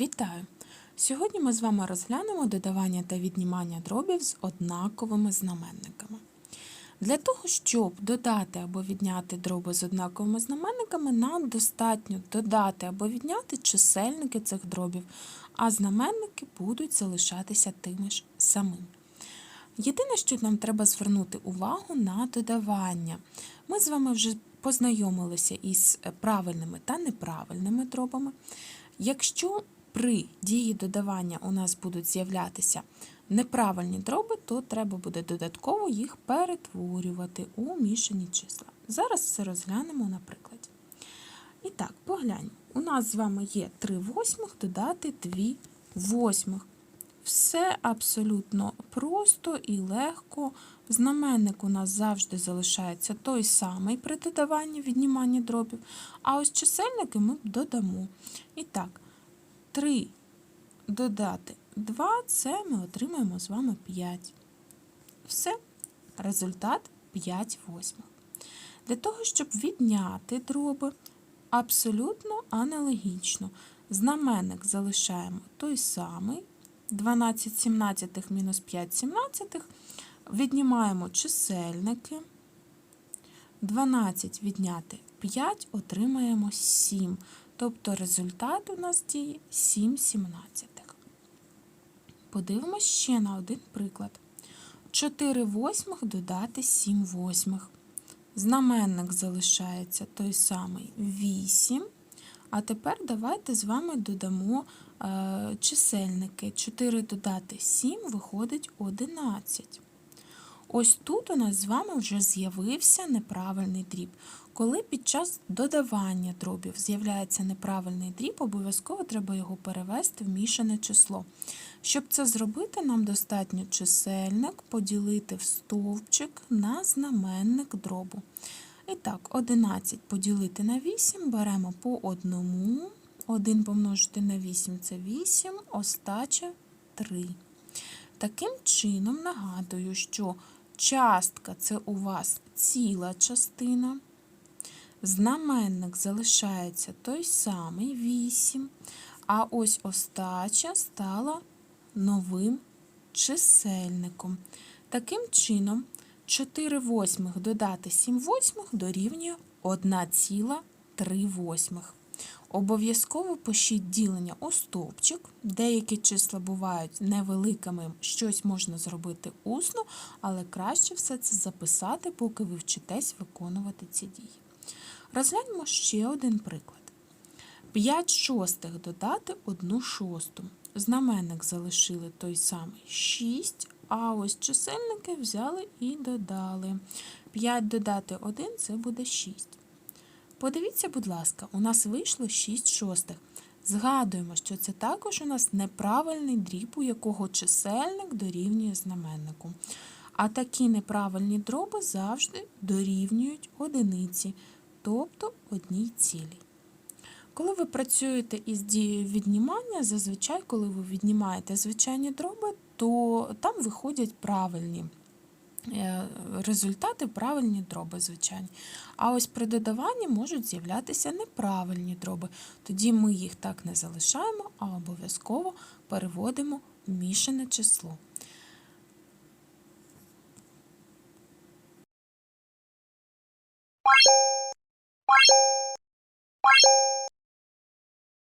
Вітаю! Сьогодні ми з вами розглянемо додавання та віднімання дробів з однаковими знаменниками. Для того, щоб додати або відняти дроби з однаковими знаменниками, нам достатньо додати або відняти чисельники цих дробів, а знаменники будуть залишатися тими ж самими. Єдине, що нам треба звернути увагу на додавання. Ми з вами вже познайомилися із правильними та неправильними дробами. Якщо при дії додавання у нас будуть з'являтися неправильні дроби, то треба буде додатково їх перетворювати у мішані числа. Зараз все розглянемо на прикладі. І так, погляньмо. У нас з вами є 3 восьмих додати 2 восьмих. Все абсолютно просто і легко. Знаменник у нас завжди залишається той самий при додаванні відніманні дробів, а ось чисельники ми додамо. І так, 3 додати 2, це ми отримаємо з вами 5. Все, результат 5 восьмих. Для того, щоб відняти дроби, абсолютно аналогічно. Знаменник залишаємо той самий. 12 сімнадцятих мінус 5 сімнадцятих. Віднімаємо чисельники. 12 відняти 5, отримаємо 7. Тобто результат у нас діє 7 сімнадцятих. Подивимось ще на один приклад. 4 восьмих додати 7 восьмих. Знаменник залишається той самий 8. А тепер давайте з вами додамо е, чисельники. 4 додати 7 виходить 11. Ось тут у нас з вами вже з'явився неправильний дріб. Коли під час додавання дробів з'являється неправильний дріб, обов'язково треба його перевести в мішане число. Щоб це зробити, нам достатньо чисельник поділити в стовпчик на знаменник дробу. І так, 11 поділити на 8, беремо по одному. 1 помножити на 8 це 8, остача 3. Таким чином, нагадую, що частка це у вас ціла частина. Знаменник залишається той самий 8, а ось остача стала новим чисельником. Таким чином, 4 восьмих додати 7 восьмих дорівнює 1,3 восьмих. Обов'язково пишіть ділення у стовпчик. Деякі числа бувають невеликими, щось можна зробити усно, але краще все це записати, поки ви вчитесь виконувати ці дії. Розгляньмо ще один приклад. 5 шостих додати 1 шосту. Знаменник залишили той самий 6, а ось чисельники взяли і додали. 5 додати 1 це буде 6. Подивіться, будь ласка, у нас вийшло 6 шостих. Згадуємо, що це також у нас неправильний дріб, у якого чисельник дорівнює знаменнику. А такі неправильні дроби завжди дорівнюють одиниці, тобто одній цілій. Коли ви працюєте із дією віднімання, зазвичай, коли ви віднімаєте звичайні дроби, то там виходять правильні результати, правильні дроби, звичайні. А ось при додаванні можуть з'являтися неправильні дроби. Тоді ми їх так не залишаємо, а обов'язково переводимо в мішане число.